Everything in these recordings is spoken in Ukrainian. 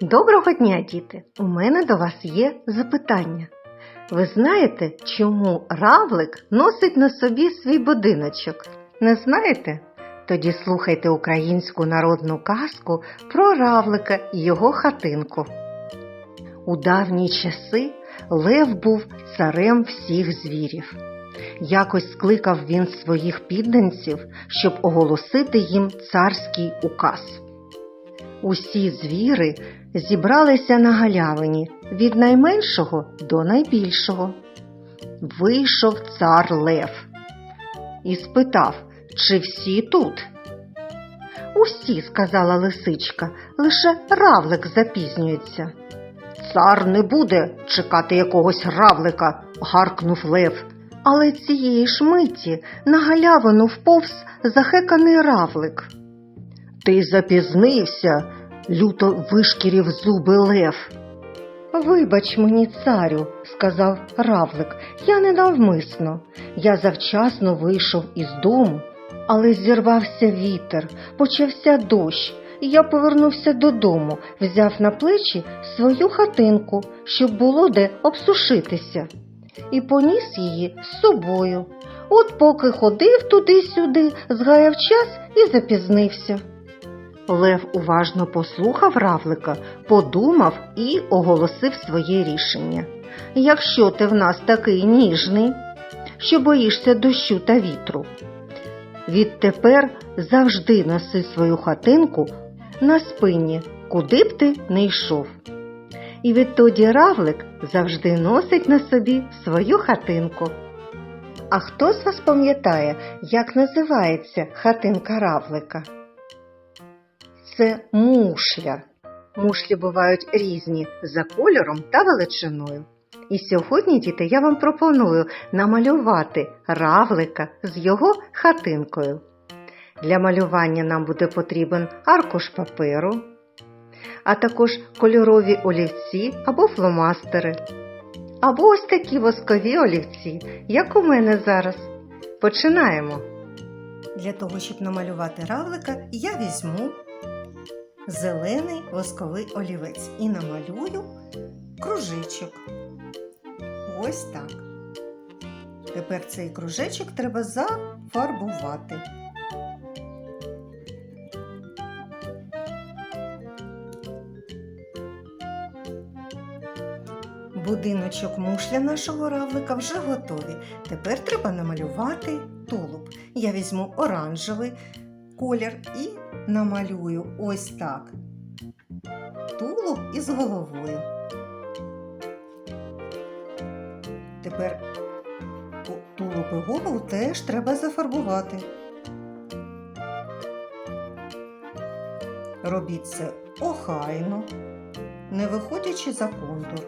Доброго дня, діти! У мене до вас є запитання. Ви знаєте, чому равлик носить на собі свій будиночок? Не знаєте? Тоді слухайте українську народну казку про равлика і його хатинку. У давні часи Лев був царем всіх звірів. Якось скликав він своїх підданців, щоб оголосити їм царський указ. Усі звіри зібралися на галявині від найменшого до найбільшого. Вийшов цар Лев і спитав, чи всі тут. Усі, сказала лисичка, лише равлик запізнюється. Цар не буде чекати якогось равлика, гаркнув Лев. Але цієї ж миті на галявину вповз захеканий равлик. Ти запізнився, люто вишкірів зуби Лев. Вибач мені, царю, сказав равлик, я ненавмисно. Я завчасно вийшов із дому, але зірвався вітер, почався дощ, і я повернувся додому, взяв на плечі свою хатинку, щоб було де обсушитися, і поніс її з собою. От поки ходив туди-сюди, згаяв час і запізнився. Лев уважно послухав равлика, подумав і оголосив своє рішення. Якщо ти в нас такий ніжний, що боїшся дощу та вітру, відтепер завжди носи свою хатинку на спині, куди б ти не йшов. І відтоді равлик завжди носить на собі свою хатинку. А хто з вас пам'ятає, як називається хатинка равлика? Це мушля. Мушлі бувають різні за кольором та величиною. І сьогодні, діти, я вам пропоную намалювати равлика з його хатинкою. Для малювання нам буде потрібен аркуш паперу, а також кольорові олівці або фломастери, або ось такі воскові олівці, як у мене зараз. Починаємо. Для того, щоб намалювати равлика, я візьму зелений восковий олівець і намалюю кружечок. Ось так. Тепер цей кружечок треба зафарбувати. Будиночок мушля нашого равлика вже готові. Тепер треба намалювати тулуб. Я візьму оранжевий колір і намалюю ось так. Тулуб із головою. Тепер тулуб і голову теж треба зафарбувати. Робіть це охайно, не виходячи за контур.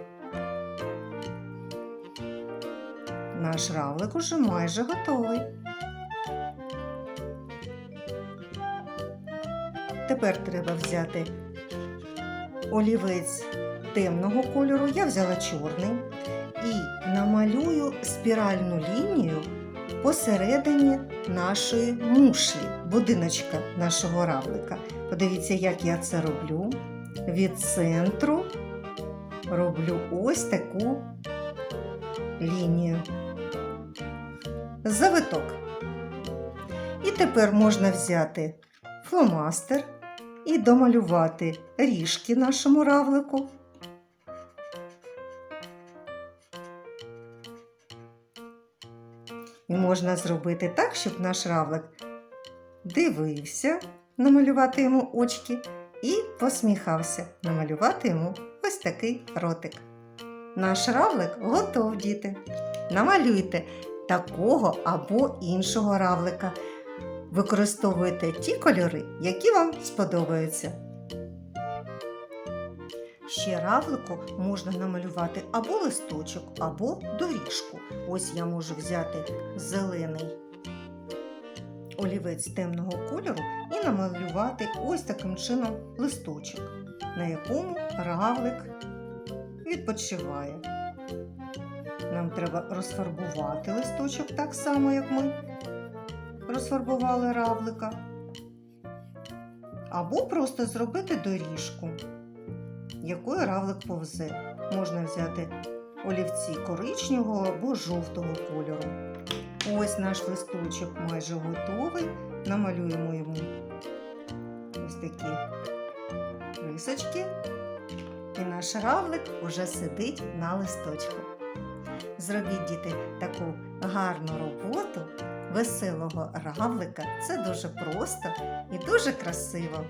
Наш равлик уже майже готовий. Тепер треба взяти олівець темного кольору, я взяла чорний і намалюю спіральну лінію посередині нашої мушлі, будиночка нашого равлика. Подивіться, як я це роблю. Від центру роблю ось таку лінію. Завиток. І тепер можна взяти фломастер і домалювати ріжки нашому равлику. І можна зробити так, щоб наш равлик дивився, намалювати йому очки і посміхався, намалювати йому ось такий ротик. Наш равлик готов, діти. Намалюйте такого або іншого равлика. Використовуйте ті кольори, які вам сподобаються. Ще равлику можна намалювати або листочок, або доріжку. Ось я можу взяти зелений олівець темного кольору і намалювати ось таким чином листочок, на якому равлик відпочиває. Нам треба розфарбувати листочок так само, як ми розфарбували равлика. Або просто зробити доріжку, якою равлик повзе. Можна взяти олівці коричневого або жовтого кольору. Ось наш листочок майже готовий. Намалюємо йому ось такі рисочки. І наш равлик уже сидить на листочку. Зробіть, діти, таку гарну роботу веселого равлика. Це дуже просто і дуже красиво.